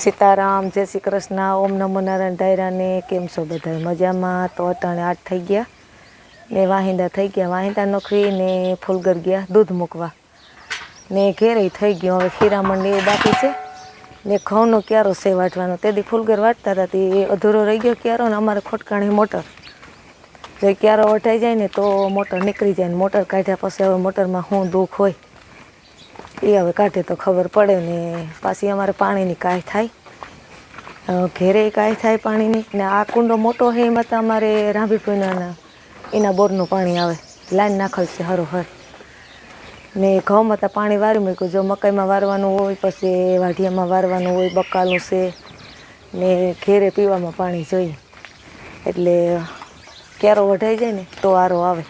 સીતારામ, જય શ્રી કૃષ્ણ, ઓમ નમો નારાયણ ધાયરાને કેમ છો બધા? મજામાં? તો અટાણે આઠ થઈ ગયા. ને વાહિંદા થઈ ગયા. વાહિંદા નોખવી ને ફૂલગર ગયા, દૂધ મૂકવા. ને ઘેરે થઈ ગયું. હવે ખીરામણ એ બાકી છે. ને ઘઉંનો ક્યારો છે વાટવાનો? તેથી ફૂલગર વાટતા હતા એ અધૂરો રહી ગયો ક્યારો ને અમારે ખોટકાણી મોટર. જો ક્યારો વટાઈ જાય ને તો મોટર નીકળી જાય ને મોટર કાઢ્યા પછી હવે મોટરમાં શું દુઃખ હોય. એ હવે કાઢે તો ખબર પડે ને પાછી અમારે પાણીની કાંઈ થાય. ઘેરે કાંઈ થાય પાણીની ને આ કુંડો મોટો છે એમાં તો અમારે રાંભીપુનાના એના બોરનું પાણી આવે. લાઈન નાખલ છે હરોહર. ને ઘઉંમાં તો પાણી વારી મૂક્યું. જો મકાઈમાં વારવાનું હોય, પછી વાઢિયામાં વારવાનું હોય, બકાલું છે. ને ઘેરે પીવામાં પાણી જોઈએ. એટલે ક્યારો વઢાઈ જાય ને, તો આરો આવે.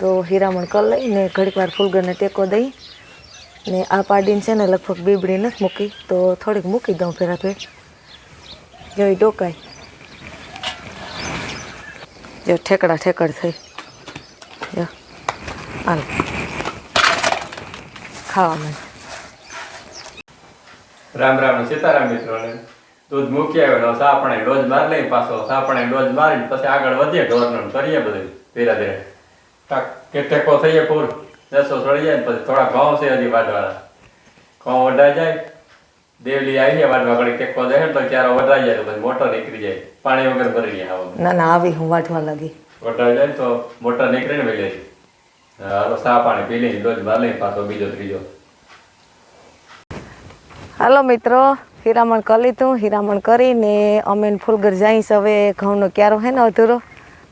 તો હીરામણ કરી લઈને ઘડીક વાર ફૂલગરને ટેકો દઈ. ને આ પાડીને છે ને લગભગ બીબડી નથી મૂકી, તો થોડીક મૂકી દઉં ફેરા ફેર. જો ઈ ડોકાય. જો ઠેકડા ઠેકડ થઈ. જો, હાલ. ખાવા રામ રામ સીતારામ મિત્રોને. દૂધ મૂકી આવ્યો સાપણે ડોઝ માર લઈ પાછો, સાપણે ડોજ મારી પછી આગળ વધીએ, ઢોરનું કરીએ બધું, ધીરે ધીરે. કાંક કે ટેકો થઈએ પૂર દસો ચડી જાય પછી થોડા ઘઉં છે હજી વાટવાના ઘઉં વઢાઈ જાય દેવલી આવી જાય વાટવા ઘડી ટેકો દે તો ક્યારે વઢાઈ જાય પછી મોટર નીકળી જાય. પાણી વગર ભરી આવું ના ના આવી હું વાટવા લાગી. વઢાઈ જાય તો મોટર નીકળે ને વહેલી હાલો સા પાણી પી લઈ રોજ બાર લઈ પાછો બીજો ત્રીજો. હાલો મિત્રો હીરામણ કરી લીધું હીરામણ કરીને અમે ફૂલગર જઈશ હવે ઘઉંનો ક્યારો હે ને અધૂરો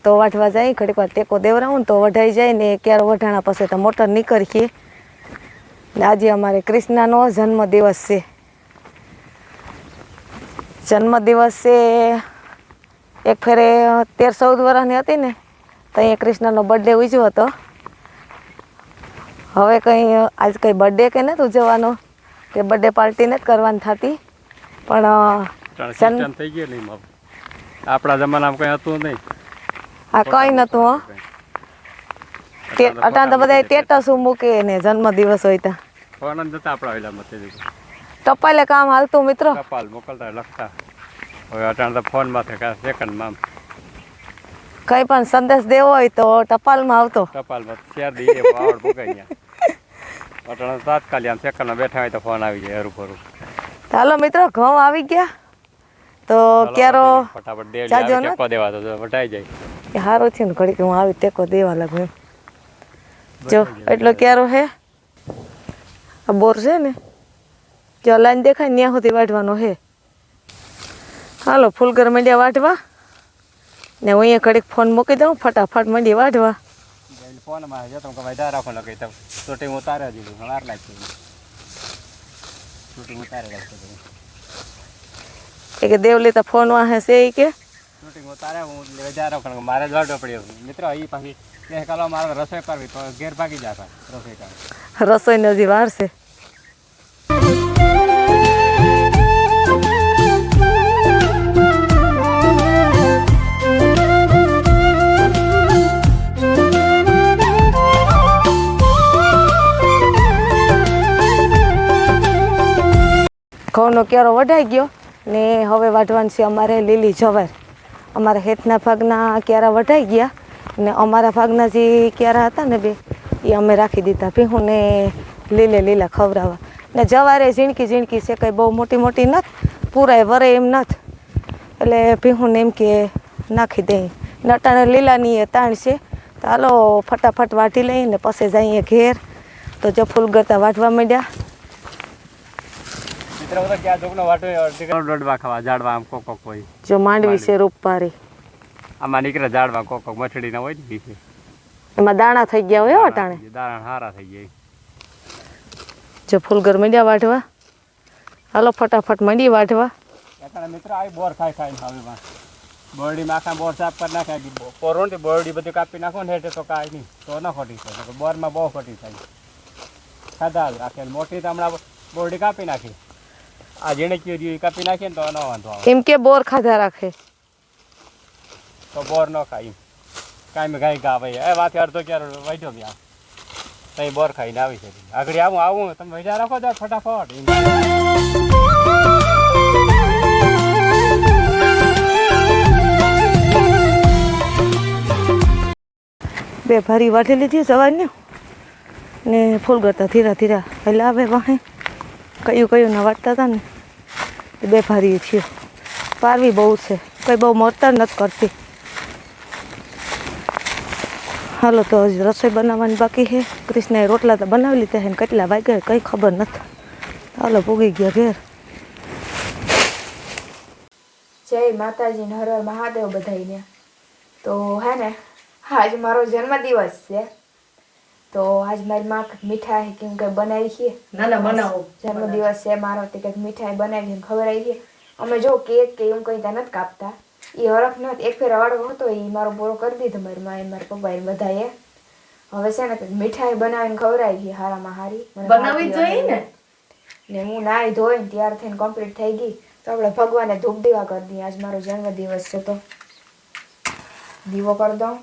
તો વાટવા જાય ઘડીક વાર ટેકો દેવરાવું ને તો વઢાઈ જાય ને ક્યારો વઢાણા પછી તો મોટર નીકળીએ. આજે અમારે કૃષ્ણાનો જન્મદિવસ છે. જન્મદિવસ એક ફેરે તેર ચૌદ વર્ષની હતી ને તો અહીંયા કૃષ્ણનો બર્થડે ઉજવ્યો હતો. હવે કંઈ આજ કંઈ બર્થડે કે નથી ઉજવવાનો કે બર્થડે પાર્ટી નથી કરવાની થતી પણ થઈ ગયું નહીં આપણા જમાનામાં કંઈ હતું નહીં. આ કંઈ નતું હો. અટાણ તો બધા ટેટસ મૂકે ને જન્મદિવસ હોય ત્યાં ફોન જ આપણા વેલા મતે ટપાલે કામ હાલતું મિત્રો. ટપાલ મોકલતા લખતા. હવે અટાણ તો ફોનમાંથી કા સેકન્ડમાં કંઈ પણ સંદેશ દેવો હોય તો ટપાલમાં આવતો. ટપાલમાં શેર દઈએ વાવડ ભૂકાઈ ગયા અટાણ તાત્કાલિક આમ સેકન્ડમાં બેઠા હોય તો ફોન આવી જાય હરું ફરું હાલો મિત્રો ઘઉં આવી ગયા. તો ક્યારો ફટાફટ જાજો ને? ટેકો દેવા તો વટાઈ જાય. એ સારું છે ને ઘડીક હું આવી ટેકો દેવા લાગુ એમ. જો એટલો ક્યારો હે? આ બોર છે ને? જો લાઈન દેખાય ત્યાં સુધી વાઢવાનો હે. હાલો ફૂલગર મંડ્યા વાઢવા. ને હું અહીંયા ઘડીક ફોન મૂકી દઉં ફટાફટ મંડી વાઢવા. ફોનમાં જતો કે ભાઈ રાખો લગે તો શૂટિંગ ઉતારે દીધું વાર લાગશે. શૂટિંગ ઉતારે રાખશે એ કે દેવલી તો ફોન વાહે છે એ કે? શૂટિંગ ઉતારે હું વધારે રાખો મારે પડ્યો. મિત્રો એ પાછી કાલો મારે રસોઈ કરવી તો ઘેર ભાગી જતા રસોઈ કરવા. રસોઈની હજી વાર છે. ઘઉંનો ક્યારો વઢાઈ ગયો ને હવે વાઢવાનું છે અમારે લીલી જવાર. અમારા હેઠના ભાગના ક્યારા વઢાઈ ગયા ને અમારા ભાગના જે ક્યારા હતા ને બે, એ અમે રાખી દીધા ભીહુને લીલે લીલા ખવડાવવા. ને જવારે ઝીણકી ઝીણકી છે કંઈ બહુ મોટી મોટી નથી, પૂરાય વરે એમ નથી. એટલે ભીહુને એમ કે નાખી દઈ નટાણે લીલાની એ તાણ છે. તો હાલો ફટાફટ વાટી લઈને પછી જઈએ ઘેર. તો જો ફૂલ ગરતા વાઢવા માંડ્યા. મિત્રો તો ક્યાં જોગનો વાટો દોડવા ખાવા ઝાડવા આમ કોક કોક હોય. જો માંડવી છે રૂપપારી આમાં નીકળે ઝાડવા કોક કોક મઠડી ના હોય ને. એમાં દાણા થઈ ગયા હોય અટાણે. દાણા હારા થઈ ગયા. જો ફૂલગર મંડ્યા વાઢવા. હાલો ફટાફટ મંડી વાઢવા. એટલે મિત્રો આવી બોર ખાઈ ખાઈ હવે બોરડી આખા બોર સાફ કરી નાખે પોરો ને બોરડી બધું કાપી નાખો ને એટલે તો કાંઈ નહીં. તો ન ખોટી થાય બોરમાં બહુ ખોટી થાય. ખાધા રાખે મોટી તો હમણાં બોરડી કાપી નાખી. આ જેણે કયો એ કાપી નાખે ને તો ન વાંધો આવે. કેમ કે બોર ખાધા રાખે. તો બોર ન ખાય કાંઈ ગાય ગા ભાઈ. એ વાત અડધો ક્યારે વૈઠો બી આમ. તઈ બોર ખાઈને આવી છે. આગળ આવું આવું તમે વૈઠા રાખો તો ફટાફટ બે ભરી વાટી લીધી સવારની. ને ફૂલ કરતા ધીરા ધીરા હલાવે વાહે. કયું કયું ના વાટતા હતા ને બે ભારી છીએ. પારવી બહુ છે, કંઈ બહુ મરતા નથી કરતી. હાલો તો હજી રસોઈ બનાવવાની બાકી છે. કૃષ્ણએ રોટલા તો બનાવી લીધા છે કેટલા વાગ્યા કંઈ ખબર નથી. હાલો પૂગી ગયા ઘેર. જય માતાજી, હર મહાદેવ બધાઈને તો હે ને, આજ મારો જન્મદિવસ છે. તો આજ મારી માં મીઠાઈ કેમ કે બનાવી છે. ના ના બનાવો. જન્મદિવસ છે મારો તે કંઈક મીઠાઈ બનાવી ખબર આવી છે અમે જો કેક કે એવું કંઈ ત્યાં નથી કાપતા. એ હરખ નથી. એક ફેર વાળો હતો એ મારો પૂરો કરી દીધો મારી માં મારા એ બધા બધાએ. હવે છે ને મીઠાઈ બનાવીને ખવડાવી છે હારામાં હારી. બનાવી જોઈએ હતી. ને? હું નાહી ધોઈને તૈયાર થઈને કમ્પ્લીટ થઈ ગઈ. તો આપણે ભગવાને ધૂપ દીવા કરી દઈએ આજ મારો જન્મદિવસ છે તો. દીવો કરી દઉં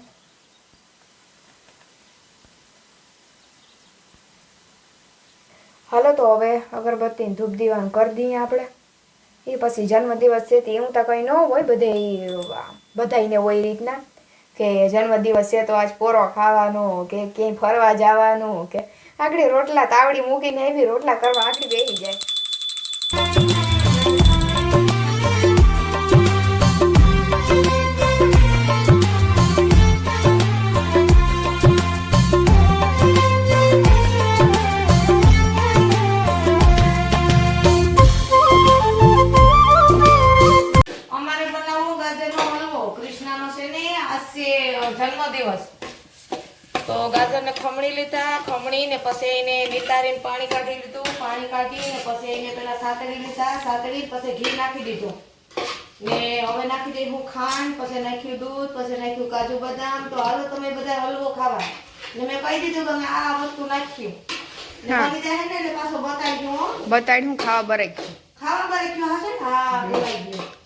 હાલો તો હવે અગરબત્તીને ધૂપ દીવાનું કરી દઈએ આપણે. એ પછી જન્મદિવસ છે, તે એવું તો કંઈ ન હોય, બધે બધાને હોય એ રીતના. કે જન્મદિવસ છે તો આજ પોરો ખાવાનો, કે ક્યાંય ફરવા જવાનું, કે આગળ રોટલા તાવડી મૂકીને એવી રોટલા કરવા આગળ બેસી જાય. છે જન્મદિવસ. તો ગાજરને ખમણી લીધા ખમણીને પછી એને નિતારીને પાણી કાઢી લીધું. પાણી કાઢીને પછી એને પેલા સાતડી લીધા સાતડી પછી ઘી નાખી દીધું. ને હવે નાખી દઈશું ખાંડ પછી નાખ્યું દૂધ પછી નાખ્યું કાજુ બદામ. તો હાલો તમે બધા હલવો ખાવા. ને મેં કહી દીધું કે આ વસ્તુ નાખ્યું. હું. ખાવા બરાઈ ખાવા બરાઈ ગયું હશે ને હા બોલાઈ ગયું